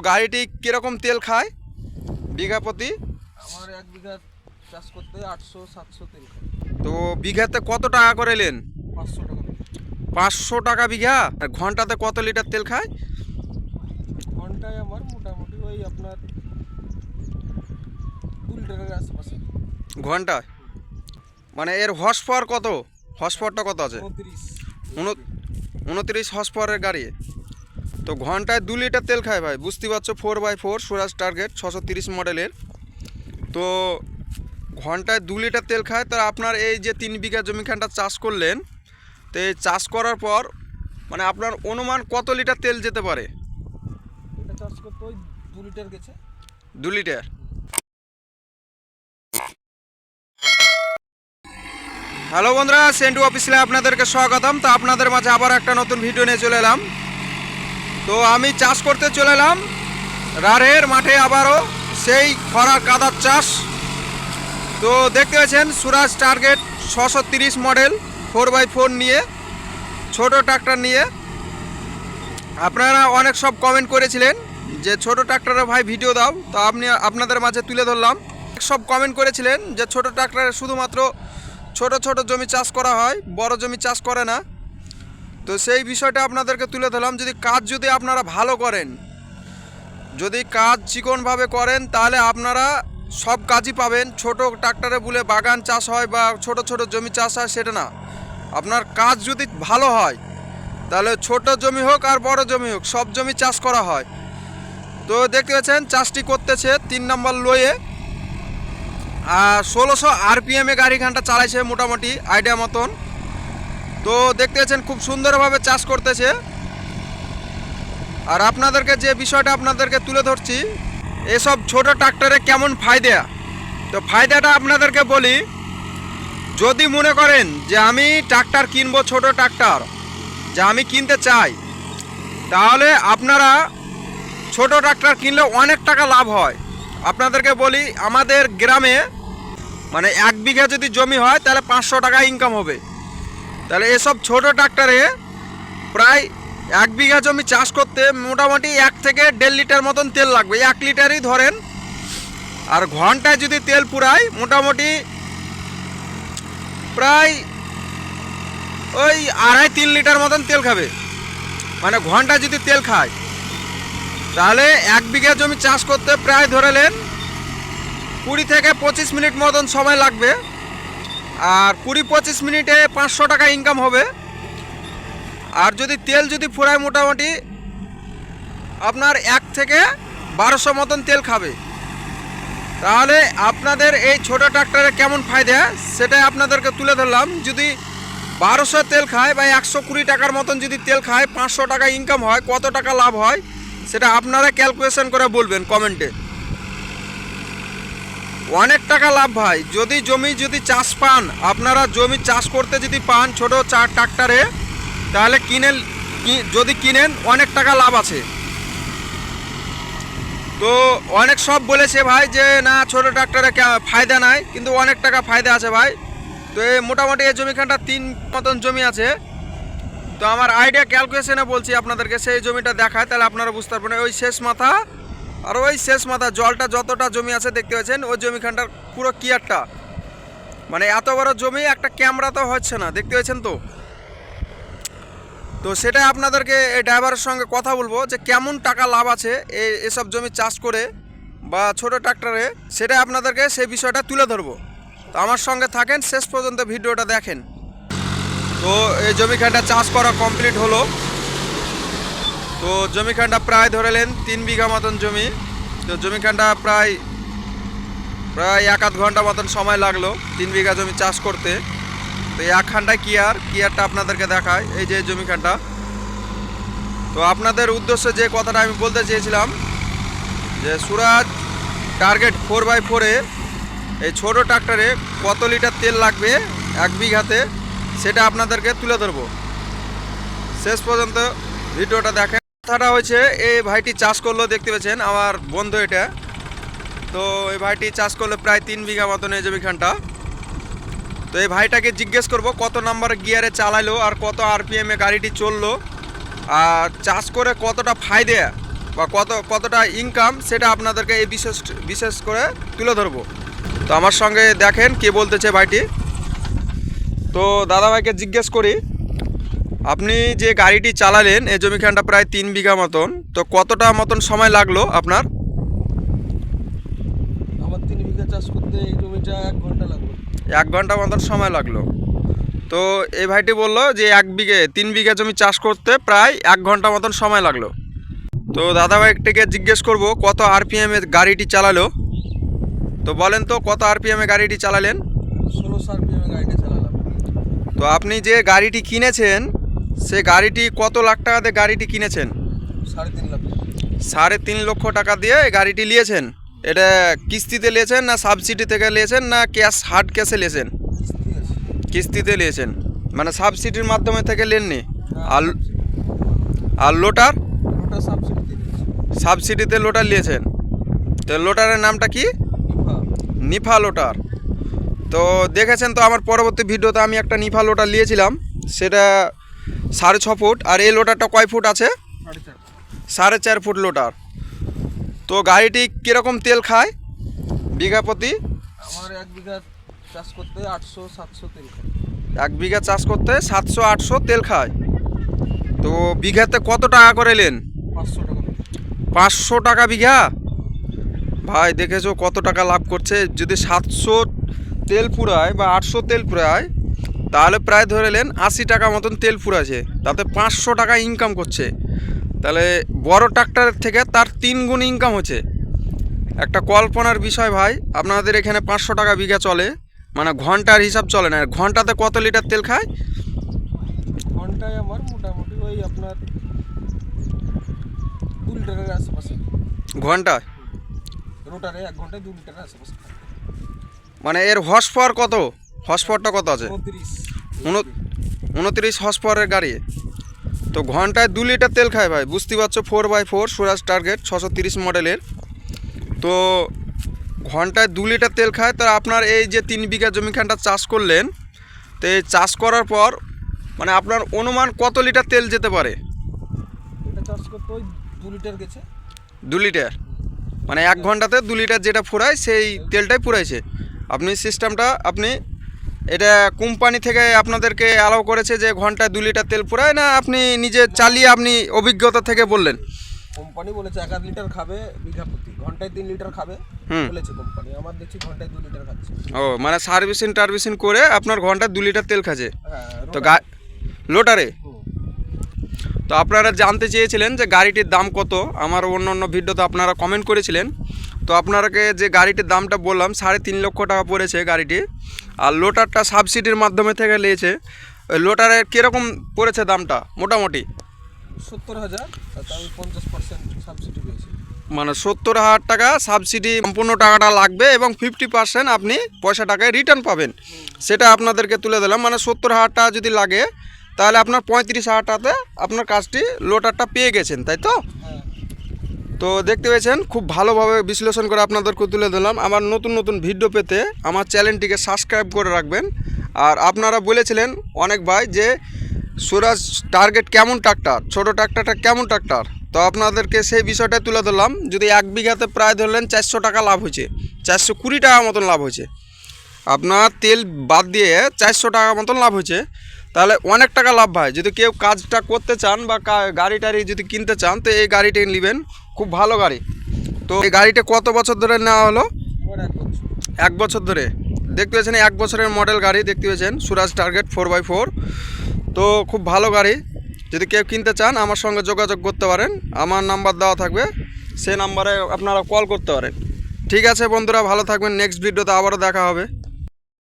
গাড়িটি কীরকম তেল খায়? বিঘা প্রতি? আমার এক বিঘা চাষ করতে আটশো সাতশো তেল খাই তো বিঘাতে কত টাকা করে নেন? পাঁচশো টাকা। পাঁচশো টাকা বিঘা? আর ঘন্টাতে কত লিটার তেল খায়? ঘন্টায় আমার মোটামুটি ওই আপনার দু লিটারের আশেপাশে। ঘন্টায়? মানে এর হর্স পাওয়ার কত? হর্স পাওয়ারটা কত আছে? উনত্রিশ। উন- উনত্রিশ হর্স পাওয়ারের গাড়ি? তো ঘন্টায় দু লিটার তেল খায় ভাই বুঝতে পারছ four by four Swaraj target ছশো তিরিশ মডেলের তো ঘন্টায় দু লিটার তেল খায় তা আপনার এই যে তিন বিঘা জমিখানটা চাষ করলেন তো এই চাষ করার পর মানে আপনার অনুমান কত লিটার তেল যেতে পারে? এটা চাষ করতে ওই দু লিটার গেছে। দু লিটার? হ্যালো বন্ধুরা সেন্টু অফিসে আপনাদেরকে স্বাগতম। তো আপনাদের মাঝে আবার একটা নতুন ভিডিও নিয়ে চলে এলাম। তো আমি চাষ করতে চলে এলাম। রাড়ের মাঠে আবারও সেই খরা কাদার চাষ। তো দেখতে পাচ্ছেন, সুরাজ টার্গেট ছশো তিরিশ মডেল ফোর বাই ফোর নিয়ে, ছোট ট্রাক্টর নিয়ে। আপনারা অনেক সব কমেন্ট করেছিলেন যে ছোট ট্রাক্টরে ভাই ভিডিও দাও, তো আপনি, আপনাদের মাঝে তুলে ধরলাম। সব কমেন্ট করেছিলেন যে ছোট ট্রাক্টরে শুধুমাত্র ছোট ছোট জমি চাষ করা হয়, বড় জমি চাষ করে না। তো সেই বিষয়টা আপনাদেরকে তুলে ধরলাম। যদি কাজ যদি আপনারা ভালো করেন, যদি কাজ চিকনভাবে করেন, তাহলে আপনারা সব কাজই পাবেন। ছোট ট্রাক্টরে বলে বাগান চাষ হয় বা ছোট ছোট জমি চাষ হয়, সেটা না। আপনার কাজ যদি ভালো হয়, তাহলে ছোট জমি হোক আর বড় জমি হোক, সব জমি চাষ করা হয়। তো দেখতে পাচ্ছেন, চাষটি করতেছে তিন নম্বর লোয়ে আর ষোলোশো আরপিএমে গাড়িখানটা চালাইছে মোটামুটি আইডিয়া মতন। তো দেখতে পাচ্ছেন খুব সুন্দরভাবে চাষ করতেছে। আর আপনাদেরকে যে বিষয়টা আপনাদেরকে তুলে ধরছি, এসব ছোট ট্রাক্টরে কেমন ফায়দা? তো ফায়দাটা আপনাদেরকে বলি, যদি মনে করেন যে আমি ট্রাক্টর কিনবো, ছোট ট্রাক্টর, যে আমি কিনতে চাই, তাহলে আপনারা ছোট ট্রাক্টর কিনলে অনেক টাকা লাভ হয়। আপনাদেরকে বলি, আমাদের গ্রামে মানে এক বিঘা যদি জমি হয়, তাহলে পাঁচশো টাকা ইনকাম হবে। তাহলে এসব ছোট ট্রাক্টরে প্রায় এক বিঘা জমি চাষ করতে মোটামুটি এক থেকে দেড় লিটার মতন তেল লাগবে। এক লিটারই ধরেন, আর ঘন্টায় যদি তেল পুরায় মোটামুটি প্রায় ওই আড়াই তিন লিটার মতন তেল খাবে। মানে ঘণ্টা যদি তেল খায়। তাহলে এক বিঘা জমি চাষ করতে প্রায় ধরে নেন কুড়ি থেকে পঁচিশ মিনিট মতন সময় লাগবে। আর কুড়ি পঁচিশ মিনিটে পাঁচশো টাকা ইনকাম হবে। আর যদি তেল যদি ফুরায় মোটামুটি, আপনার এক থেকে বারোশো মতন তেল খাবে। তাহলে আপনাদের এই ছোট ট্রাক্টরে কেমন ফায়দা, সেটাই আপনাদেরকে তুলে ধরলাম। যদি বারোশো তেল খায় বা একশো কুড়ি টাকার মতন যদি তেল খায়, পাঁচশো টাকা ইনকাম হয়, কত টাকা লাভ হয়, সেটা আপনারা ক্যালকুলেশন করে বলবেন কমেন্টে। অনেক টাকা লাভ ভাই। যদি জমি যদি চাষ পান, আপনারা জমি চাষ করতে যদি পান ছোট চার ট্রাক্টরে, তাহলে কিনে যদি কিনেন অনেক টাকা লাভ আছে। তো অনেক সব বলেছে ভাই যে, না, ছোট ট্রাক্টরে ফায়দা নাই। কিন্তু অনেক টাকা ফায়দা আছে ভাই। তো এই মোটামুটি এই জমিখানটা তিন মতন জমি আছে। তো আমার আইডিয়া ক্যালকুলেশনে বলছি আপনাদেরকে, সেই জমিটা দেখায়, তাহলে আপনারা বুঝতে পারবেন। ওই শেষ মাথা আর ওই শেষ মাথা, জলটা যতটা জমি আছে দেখতে পাচ্ছেন, ওই জমিখানটার পুরো কিয়ারটা। মানে এত বড় জমি, একটা ক্যামেরা তো হচ্ছে না, দেখতে পাচ্ছেন তো? তো সেটাই আপনাদেরকে এই ড্রাইভারের সঙ্গে কথা বলব যে কেমন টাকা লাভ আছে এই এসব জমি চাষ করে বা ছোট ট্রাক্টরে, সেটাই আপনাদেরকে সেই বিষয়টা তুলে ধরবো। তো আমার সঙ্গে থাকেন, শেষ পর্যন্ত ভিডিওটা দেখেন। তো এই জমিখানটা চাষ করা কমপ্লিট হলো। তো জমিখানটা প্রায় ধরেলেন, তিন বিঘা মতন জমি। তো জমিখানটা প্রায় প্রায় এক আধ ঘণ্টা মতন সময় লাগল তিন বিঘা জমি চাষ করতে। তো একখানটা কিয়ার কিয়ারটা আপনাদেরকে দেখায়, এই যে জমিখানটা তো আপনাদের উদ্দেশ্যে যে কথাটা আমি বলতে চেয়েছিলাম, যে সুরাজ টার্গেট ফোর বাই ফোরে এই ছোটো ট্রাক্টরে কত লিটার তেল লাগবে এক বিঘাতে, সেটা আপনাদেরকে তুলে ধরবো। শেষ পর্যন্ত ভিডিওটা দেখেন। কথাটা হয়েছে, এই ভাইটি চাষ করল, দেখতে পেয়েছেন আমার বন্ধু এটা। তো এই ভাইটি চাষ করল প্রায় তিন বিঘা মতন এই জমিখানটা। তো এই ভাইটাকে জিজ্ঞেস করব, কত নাম্বার গিয়ারে চালাইলো আর কত আরপিএমে গাড়িটি চলল, আর চাষ করে কতটা ফায়দা বা কত, কতটা ইনকাম সেটা আপনাদেরকে এই বিশেষ বিশেষ করে তুলে ধরবো। তো আমার সঙ্গে দেখেন কে বলতেছে ভাইটি। তো দাদাভাইকে জিজ্ঞেস করি আপনি যে গাড়িটি চালালেন এই জমিখানটা প্রায় তিন বিঘা মতন। তো কতটা মতন সময় লাগল আপনার? আমার তিন বিঘা চাষ করতে এই জমিটা এক ঘণ্টা লাগবে এক ঘণ্টা মতন সময় লাগল। তো এই ভাইটি বলল যে এক বিঘে তিন বিঘা জমি চাষ করতে প্রায় এক ঘণ্টা মতন সময় লাগল। তো দাদা ভাইটিকে জিজ্ঞেস করব কত আরপিএমে গাড়িটি চালালো? তো বলেন তো কত আরপিএমে গাড়িটি চালালেন? ষোলো সার পিএমে গাড়িটা চালালাম। তো আপনি যে গাড়িটি কিনেছেন সে গাড়িটি কত লাখ টাকা দিয়ে গাড়িটি কিনেছেন? সাড়ে তিন লাখ। সাড়ে তিন লক্ষ টাকা দিয়ে গাড়িটি নিয়েছেন। এটা কিস্তিতে নিয়েছেন না সাবসিডি থেকে নিয়েছেন না ক্যাশ হার্ড ক্যাশে নিয়েছেন? কিস্তিতে নিয়েছেন। মানে সাবসিডির মাধ্যমে থেকে নেননি? আর আর লোটার সাবসিডিতে লোটার নিয়েছেন। তো লোটারের নামটা কি? নিফা। লোটার তো দেখেছেন তো আমার পরবর্তী ভিডিওতে আমি একটা নিফা লোটার নিয়েছিলাম। সেটা সাড়ে ছ ফুট। আর এই লোটারটা কয় ফুট আছে? সাড়ে চার। ফুট লোটার। তো গাড়িটি কীরকম তেল খায়? বিঘা প্রতি? আমার এক বিঘা চাষ করতে আটশো সাতশো তেল এক বিঘা চাষ করতে সাতশো আটশো তেল খায়। তো বিঘাতে কত টাকা করে নেন পাঁচশো টাকা পাঁচশো টাকা বিঘা? ভাই দেখেছ কত টাকা লাভ করছে? যদি সাতশো তেল পুরায় বা আটশো তেল পুরায় তাহলে প্রায় ধরে নেন আশি টাকা মতন তেল পুরাছে তাতে পাঁচশো টাকা ইনকাম করছে। তাহলে বড় ট্রাক্টরের থেকে তার তিন গুণ ইনকাম হচ্ছে। একটা কল্পনার বিষয় ভাই আপনাদের এখানে পাঁচশো টাকা বিঘা চলে মানে ঘণ্টার হিসাব চলে না। ঘন্টাতে কত লিটার তেল খায়? ঘন্টায় আমার মোটামুটি ওই আপনার দু লিটারের আশেপাশে। ঘন্টায়? রোটারে এক ঘন্টায় দু লিটারের আশেপাশে। মানে এর হর্স পাওয়ার কত? হর্স পাওয়ারটা কত আছে? উনত্রিশ উন- উনত্রিশ হর্স গাড়ি। তো ঘন্টায় দু লিটার তেল খায় ভাই। বুঝতে পারছ four by four Swaraj target ছশো তিরিশ মডেলের তো ঘন্টায় দু লিটার তেল খায়। তা আপনার এই যে তিন বিঘা জমিখানটা চাষ করলেন তো এই চাষ করার পর মানে আপনার অনুমান কত লিটার তেল যেতে পারে? এটা চাষ করতে ওই দু লিটার গেছে। দু লিটার? মানে এক ঘন্টাতে দু লিটার যেটা ফুরায় সেই তেলটাই ফুরাইছে। আপনি সিস্টেমটা আপনি এটা কোম্পানি থেকে আপনাদেরকে অ্যালাউ করেছে যে ঘন্টায় দু লিটার তেল ফুরায় না আপনি নিজে চালিয়ে আপনি অভিজ্ঞতা থেকে বললেন? কোম্পানি বলেছে এক লিটার খাবে বিঘা প্রতি ঘন্টায় তিন লিটার খাবে হুম। বলেছে কোম্পানি আমার দেখছি ঘন্টায় দু লিটার খাচ্ছে। ও মানে সার্ভিসিং টার্ভিসিং করে আপনার ঘন্টায় দু লিটার তেল খাচ্ছে? হ্যাঁ তো গা লোটারে তো আপনারা জানতে চেয়েছিলেন যে গাড়িটির দাম কত আমার অন্য অন্য ভিডিওতে আপনারা কমেন্ট করেছিলেন। তো আপনারাকে যে গাড়িটির দামটা বললাম সাড়ে তিন লক্ষ টাকা পড়েছে গাড়িটি। আর লোটারটা সাবসিডির মাধ্যমে থেকে নিয়েছে। লোটারের কীরকম পড়েছে দামটা? মোটামুটি? সত্তর হাজার আমি পঞ্চাশ পার্সেন্ট সাবসিডি পেয়েছি। মানে সত্তর হাজার টাকা সাবসিডি সম্পূর্ণ টাকাটা লাগবে এবং ফিফটি পার্সেন্ট আপনি পয়সা টাকায় রিটার্ন পাবেন। সেটা আপনাদেরকে তুলে দিলাম। মানে সত্তর হাজার টাকা যদি লাগে তাহলে আপনার পঁয়ত্রিশ হাজার টাকাতে আপনার কাজটি লোটারটা পেয়ে গেছেন তাই তো? হ্যাঁ। তো দেখতে পেয়েছেন, খুব ভালোভাবে বিশ্লেষণ করে আপনাদেরকে তুলে দিলাম আমার নতুন নতুন ভিডিও পেতে আমার চ্যানেলটিকে সাবস্ক্রাইব করে রাখবেন। আর আপনারা বলেছিলেন অনেক ভাই যে, সুরাজ টার্গেট কেমন ট্রাক্টর ছোট ট্রাক্টরটা কেমন ট্রাক্টর তো আপনাদেরকে সেই বিষয়টা তুলে ধরলাম। যদি এক বিঘাতে প্রায় ধরলেন চারশো টাকা লাভ হয়েছে। চারশো কুড়ি টাকা মতন লাভ হয়েছে। আপনার তেল বাদ দিয়ে চারশো টাকা মতন লাভ হয়েছে। তাহলে অনেক টাকা লাভ ভাই। যদি কেউ কাজটা করতে চান বা গাড়ি টাড়ি যদি কিনতে চান, তো এই গাড়িটি নেবেন। খুব ভালো গাড়ি। তো এই গাড়িটা কত বছর ধরে নেওয়া হলো? এক বছর। ধরে। দেখতে পেয়েছেন এক বছরের মডেল গাড়ি দেখতে পেয়েছেন Swaraj target four by four তো খুব ভালো গাড়ি। যদি কেউ কিনতে চান আমার সঙ্গে যোগাযোগ করতে পারেন। আমার নাম্বার দেওয়া থাকবে। সে নাম্বারে আপনারা কল করতে পারেন। ঠিক আছে বন্ধুরা ভালো থাকবেন। নেক্সট ভিডিওতে আবারও দেখা হবে।